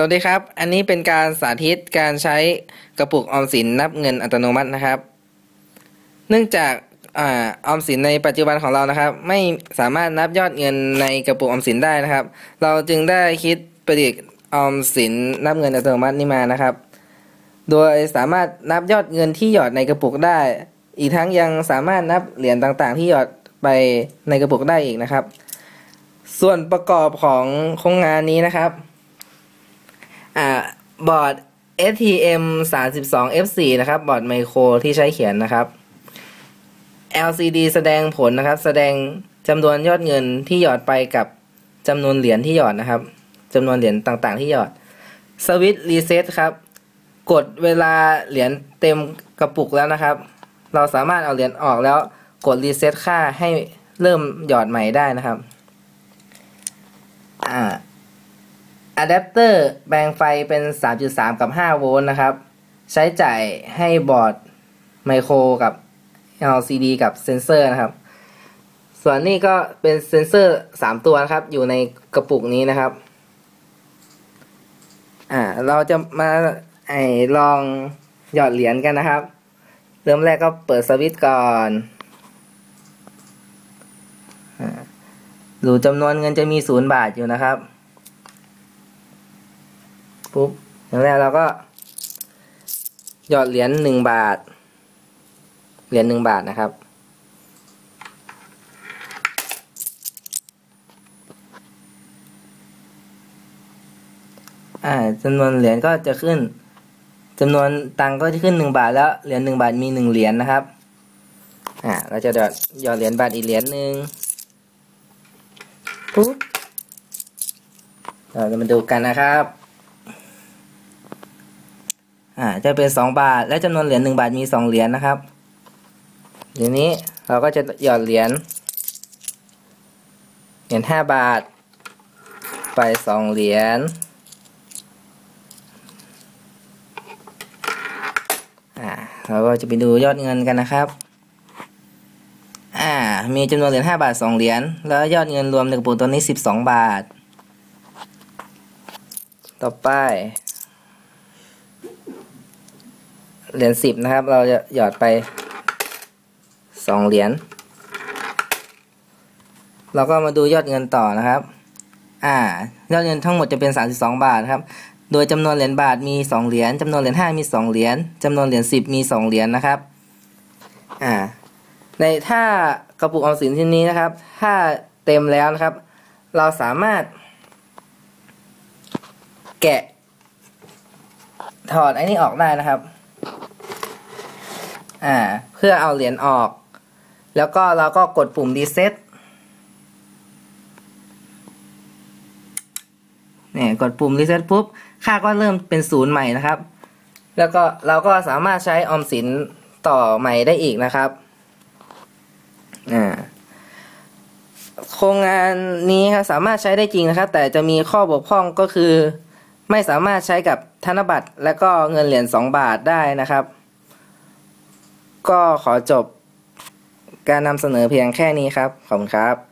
สวัสดีครับ อันนี้เป็นการสาธิตการใช้กระปุกออมสินนับเงินอัตโนมัตินะครับ เนื่องจากออมสินในปัจจุบันของเรานะครับ ไม่สามารถนับยอดเงินในกระปุกออมสินได้นะครับ เราจึงได้คิดประดิษฐ์ออมสินนับเงินอัตโนมัตินี้มานะครับ โดยสามารถนับยอดเงินที่หยอดในกระปุกได้ อีกทั้งยังสามารถนับเหรียญต่างๆ ที่หยอดไปในกระปุกได้อีกนะครับ ส่วนประกอบของโครงงานนี้นะครับ บอร์ด STM 32 F4 นะครับ บอร์ดไมโครที่ใช้เขียนนะครับ LCD แสดงผลนะครับ แสดงจำนวนยอดเงินที่หยอดไปกับจำนวนเหรียญที่หยอดนะครับจำนวนเหรียญต่างๆ ที่หยอดสวิตช์รีเซ็ตครับ กดเวลาเหรียญเต็มกระปุกแล้วนะครับ เราสามารถเอาเหรียญออกแล้วกดรีเซ็ตค่าให้เริ่มหยอดใหม่ได้นะครับ อ่า อะแดปเตอร์แปลงไฟเป็น 3.3 กับ 5 โวลต์นะครับ ใช้จ่ายให้บอร์ดไมโครกับ LCD กับเซนเซอร์นะครับ ส่วนนี้ก็เป็นเซนเซอร์ 3 ตัวนะครับ อยู่ในกระปุกนี้นะครับ อ่า เราจะมาไอลองหยอดเหรียญกันนะครับ เริ่มแรกก็เปิดสวิตช์ก่อนดูจำนวนเงินจะมีศูนย์บาทอยู่นะครับ ปุ๊บอย่างแรกเราก็ หยอดเหรียญหนึ่งบาท เหรียญหนึ่งบาทนะครับ อ่าจำนวนเหรียญก็จะขึ้นจำนวนตังก็จะขึ้นหนึ่งบาทแล้วเหรียญหนึ่งบาทมีหนึ่งเหรียญนะครับ อ่าเราจะหยอดหยอดเหรียญบาทอีกเหรียญหนึ่งปุ๊บเราจะมาดูกันนะครับ อ่าจะเป็นสองบาท และจำนวนเหรียญหนึ่งบาทมีสองเหรียญนะครับทีนี้เราก็จะหยอดเหรียญเหรียญห้าบาท ไปสองเหรียญอ่าเราก็จะไปดูยอดเงินกันนะครับอ่ามีจำนวนเหรียญห้าบาทสองเหรียญแล้วยอดเงินรวมในกระปุกตัวนี้สิบสองบาท ต่อไป เหรียญสิบนะครับ เราจะหยอดไปสองเหรียญเราก็มาดูยอดเงินต่อนะครับ อ่า ยอดเงินทั้งหมดจะเป็นสามสิบสองบาทครับ โดยจำนวนเหรียญบาทมีสองเหรียญจำนวนเหรียญห้ามีสองเหรียญจำนวนเหรียญสิบมีสองเหรียญนะครับ อ่า ในถ้ากระปุกออมสินที่นี้นะครับ ถ้าเต็มแล้วนะครับ เราสามารถ แกะ ถอดไอ้นี่ออกได้นะครับ อ่าเพื่อเอาเหรียญออก แล้วก็เราก็กดปุ่มรีเซ็ตเนี่ยกดปุ่มรีเซ็ตปุ๊บ ค่าก็เริ่มเป็นศูนย์ใหม่นะครับ แล้วก็เราก็สามารถใช้ออมสินต่อใหม่ได้อีกนะครับอ่าโครงงานนี้ครับสามารถใช้ได้จริงนะครับ แต่จะมีข้อบกพร่องก็คือ ไม่สามารถใช้กับธนบัตรและก็เงินเหรียญ2บาทได้นะครับ ก็ขอจบการนำเสนอเพียงแค่นี้ครับ ขอบคุณครับ